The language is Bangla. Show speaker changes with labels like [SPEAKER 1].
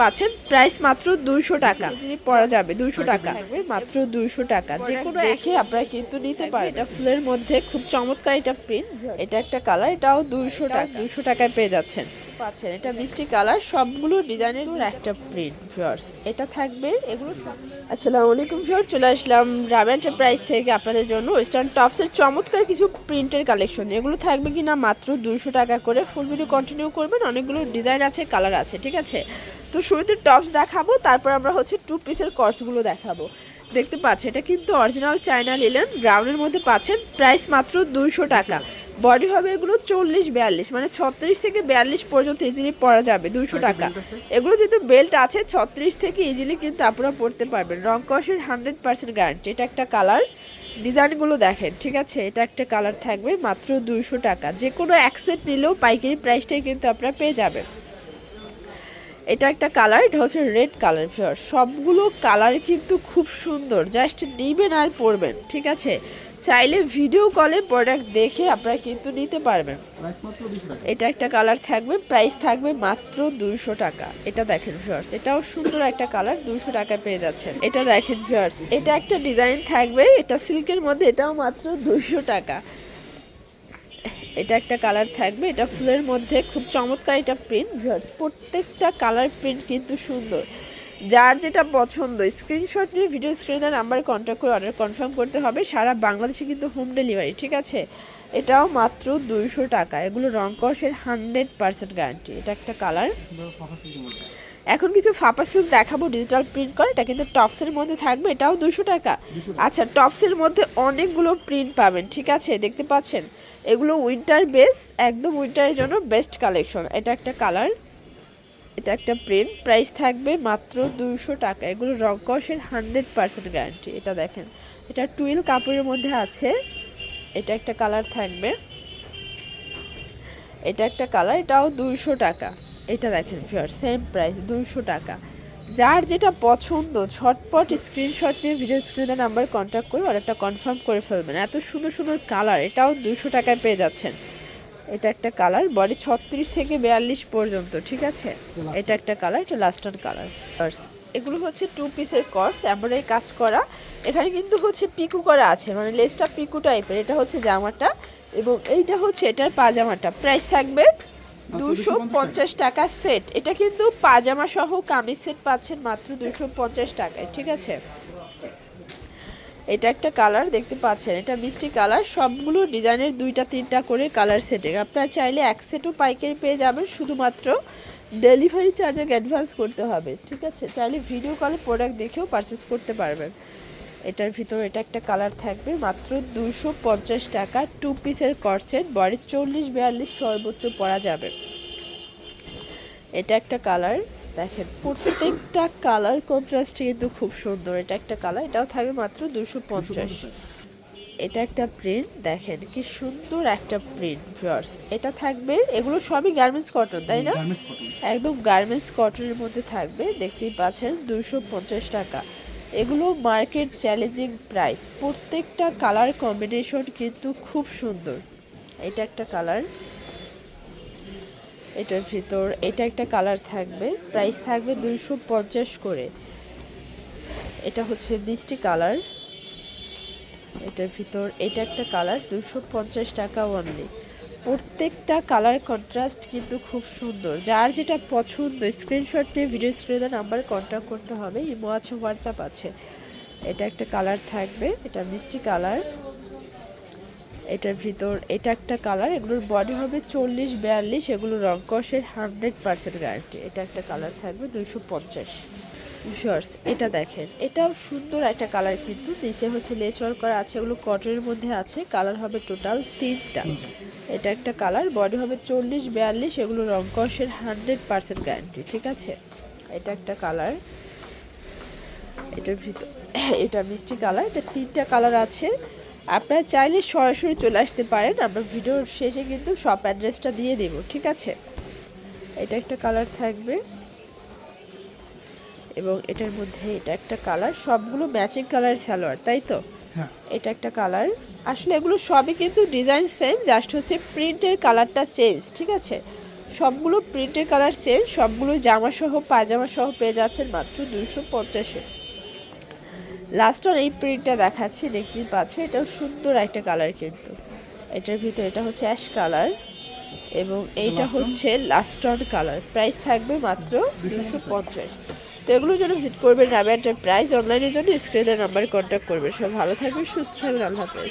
[SPEAKER 1] পাচ্ছেন প্রাইস মাত্র দুইশো টাকা। যিনি পরা যাবে দুইশো টাকা। মাত্র দুইশো টাকা। যে কোনো দেখে আপনারা কিন্তু নিতে পারেন এটা ফুলের মধ্যে খুব চমৎকার এটা প্রিন্ট। এটা একটা কালার এটাও দুইশো টাকা। দুইশো টাকায় পেয়ে যাচ্ছেন। পাচ্ছেন। এটা মিষ্টি কালার, সবগুলো ডিজাইনের একটা প্রিন্ট ভিউয়ার্স এটা থাকবে, এগুলো আসসালামু আলাইকুম ভিউয়ার্স চলে আসলাম রাম এন্টারপ্রাইজ থেকে আপনাদের জন্য ওয়েস্টার্ন টপসের চমৎকার কিছু প্রিন্টের কালেকশন এগুলো থাকবে কিনা মাত্র দুশো টাকা করে। ফুল ভিডিও কন্টিনিউ করবেন। অনেকগুলো ডিজাইন আছে কালার আছে, ঠিক আছে? তো শুরুতে টপস দেখাবো, তারপর আমরা হচ্ছে টু পিসের কর্সগুলো দেখাবো। দেখতে পাচ্ছেন, এটা কিন্তু অরিজিনাল চায়না লিলেন ব্রাউনের মধ্যে পাচ্ছেন প্রাইস মাত্র দুইশো টাকা। বডি হবে এগুলো চল্লিশ বিয়াল্লিশ মানে ছত্রিশ থেকে বিয়াল্লিশ পর্যন্ত ইজিলি পরা যাবে দুশো টাকা। এগুলো যেহেতু বেল্ট আছে ছত্রিশ থেকে ইজিলি কিন্তু আপনারা পড়তে পারবেন। রং কষের হান্ড্রেড পার্সেন্ট গ্যারান্টি এটা একটা কালার ডিজাইনগুলো দেখেন ঠিক আছে? এটা একটা কালার থাকবে মাত্র দুইশো টাকা। যে কোনো এক সেট নিলেও পাইকারি প্রাইসটাই কিন্তু আপনারা পেয়ে যাবেন। এটা একটা কালার এটা হচ্ছে রেড কালার সবগুলো কালার কিন্তু খুব সুন্দর। জাস্ট নিবেন আর পরবেন ঠিক আছে? চাইলে ভিডিও কলে প্রোডাক্ট দেখে আপনারা কিন্তু নিতে পারবেন। এটা একটা কালার থাকবে প্রাইস থাকবে মাত্র দুইশো টাকা। এটা দেখেন ভিউয়ার্স এটাও সুন্দর একটা কালার দুইশো টাকা পেয়ে যাচ্ছেন। এটা দেখেন ভিউয়ার্স এটা একটা ডিজাইন থাকবে, এটা সিল্কের মধ্যে, এটাও মাত্র দুইশো টাকা। এটা একটা কালার থাকবে, এটা ফুলের মধ্যে, খুব চমৎকার এটা প্রিন্ট প্রত্যেকটা কালার প্রিন্ট কিন্তু সুন্দর। যার যেটা পছন্দ স্ক্রিনশট নিয়ে ভিডিও স্ক্রিনে নাম্বার কন্ট্যাক্ট করে অর্ডার কনফার্ম করতে হবে। সারা বাংলাদেশে কিন্তু হোম ডেলিভারি ঠিক আছে? এটাও মাত্র দুইশো টাকা। এগুলো রং কষের হান্ড্রেড পার্সেন্ট গ্যারান্টি এটা একটা কালার এখন কিছু ফাপা সিল্ক দেখাবো ডিজিটাল প্রিন্ট করে। এটা কিন্তু টপসের মধ্যে থাকবে এটাও দুশো টাকা। আচ্ছা টপসের মধ্যে অনেকগুলো প্রিন্ট পাবেন ঠিক আছে? দেখতে পাচ্ছেন? এগুলো উইন্টার বেস একদম উইন্টারের জন্য বেস্ট কালেকশন এটা একটা কালার এটা একটা প্রিন্ট প্রাইস থাকবে মাত্র দুইশো টাকা। এগুলো রং কষের হান্ড্রেড পার্সেন্ট গ্যারান্টি এটা দেখেন। এটা টুয়েল কাপড়ের মধ্যে আছে। এটা একটা কালার থাকবে। এটা একটা কালার এটাও দুইশো টাকা। এটা দেখেন ফিয়ার সেম প্রাইস দুইশো টাকা। যার যেটা পছন্দ, ঝটপট স্ক্রিনশট নিয়ে ভিডিও স্ক্রিনে নাম্বার কন্ট্যাক্ট করে অর্ডারটা কনফার্ম করে ফেলবেন। এত সুন্দর সুন্দর কালার এটাও দুইশো টাকায় পেয়ে যাচ্ছেন। এটা একটা কালার, বডি ছত্রিশ থেকে বিয়াল্লিশ পর্যন্ত, ঠিক আছে? এটা একটা কালার, এটা লাস্টার কালার। এগুলো হচ্ছে টু পিসের কর্স এমব্রয়ডারি কাজ করা। এখানে কিন্তু হচ্ছে পিকু করা আছে মানে লেসটা পিকু টাইপের এটা হচ্ছে জামাটা এবং এইটা হচ্ছে এটার পাজামাটা। প্রাইস থাকবে দুশো পঞ্চাশ টাকা সেট এটা কিন্তু পাজামা সহ কামিজ সেট পাচ্ছেন মাত্র দুশো পঞ্চাশ টাকায়, ঠিক আছে? এটা একটা কালার, দেখতে পাচ্ছেন। এটা মিষ্টি কালার, সবগুলো ডিজাইনের দুইটা, তিনটা করে কালার সেটে। আপনারা চাইলে এক সেটও পাইকারি পেয়ে যাবেন, শুধুমাত্র ডেলিভারি চার্জ অ্যাডভান্স করতে হবে, ঠিক আছে? চাইলে ভিডিও কলে প্রোডাক্ট দেখেও পারচেস করতে পারবেন। এটার ভিতরে এটা একটা কালার থাকবে, মাত্র দুশো পঞ্চাশ টাকা টু পিসের করছেন বডি চল্লিশ বিয়াল্লিশ সর্বোচ্চ পরা যাবে। এটা একটা কালার। দেখেন প্রত্যেকটা কালার কন্ট্রাস্ট কিন্তু খুব সুন্দর। এটা একটা কালার এটাও থাকবে মাত্র দুশো পঞ্চাশ। এটা একটা প্রিন্ট দেখেন কি সুন্দর একটা প্রিন্ট ভিউয়ার্স এটা থাকবে এগুলো সবই গার্মেন্টস কটন তাই না? একদম গার্মেন্টস কটনের মধ্যে থাকবে দেখতেই পাচ্ছেন দুশো পঞ্চাশ টাকা। এগুলো মার্কেট চ্যালেঞ্জিং প্রাইস প্রত্যেকটা কালার কম্বিনেশন কিন্তু খুব সুন্দর। এটা একটা কালার এটার ভিতর, এটা একটা কালার থাকবে। প্রাইস থাকবে দুইশো পঞ্চাশ করে। এটা হচ্ছে মিষ্টি কালার এটার ভিতর, এটা একটা কালার দুশো পঞ্চাশ টাকা অনলি প্রত্যেকটা কালার কন্ট্রাস্ট কিন্তু খুব সুন্দর। যার যেটা পছন্দ স্ক্রিনশট নিয়ে ভিডিও স্ক্রিনে নাম্বার কন্ট্যাক্ট করতে হবে। ইমো আছে হোয়াটসঅ্যাপ আছে। এটা একটা কালার থাকবে, এটা মিষ্টি কালার এটার ভিতর, এটা একটা কালার এগুলোর বডি হবে চল্লিশ, বিয়াল্লিশ, এগুলো রং কষের হান্ড্রেড পার্সেন্ট গ্যারান্টি এটা একটা কালার থাকবে দুইশো পঞ্চাশ। শর্টস এটা দেখেন, এটাও সুন্দর একটা কালার কিন্তু, নিচে হচ্ছে লেচর করা আছে, এগুলো কটনের মধ্যে আছে কালার হবে টোটাল তিনটা। এটা একটা কালার বডি হবে চল্লিশ, বিয়াল্লিশ, এগুলো রং কষের হান্ড্রেড পার্সেন্ট গ্যারান্টি ঠিক আছে? এটা একটা কালার এটার ভিতর, এটা মিষ্টি কালার এটা তিনটা কালার আছে। আপনারা চাইলে সরাসরি চলে আসতে পারেন। আমরা ভিডিওর শেষে কিন্তু সব অ্যাড্রেসটা দিয়ে দেব ঠিক আছে? এটা একটা কালার থাকবে। এবং এটার মধ্যে এটা একটা কালার সবগুলো ম্যাচিং কালার সালোয়ার তাই তো?
[SPEAKER 2] হ্যাঁ।
[SPEAKER 1] এটা একটা কালার আসলে এগুলো সবই কিন্তু ডিজাইন সেম জাস্ট হচ্ছে প্রিন্টের কালারটা চেঞ্জ ঠিক আছে? সবগুলো প্রিন্টের কালার চেঞ্জ সবগুলো জামা সহ পায়জামা সহ পেয়ে যাচ্ছেন মাত্র দুশো পঞ্চাশে। লাস্ট ওয়ান এই প্রিন্টটা দেখাচ্ছি দেখতে পাচ্ছে এটাও সুন্দর একটা কালার কিন্তু। এটার ভিতরে এটা হচ্ছে অ্যাশ কালার এবং এইটা হচ্ছে লাস্ট অন কালার প্রাইস থাকবে মাত্র দুশো পঞ্চাশ। তো এগুলোর জন্য ভিজিট করবেন রাবিয়াটার প্রাইস অনলাইনের জন্য স্ক্রিনের নাম্বার কন্ট্যাক্ট করবেন। সব ভালো থাকবে সুস্থ থাকবে আল্লাহ হাফেজ।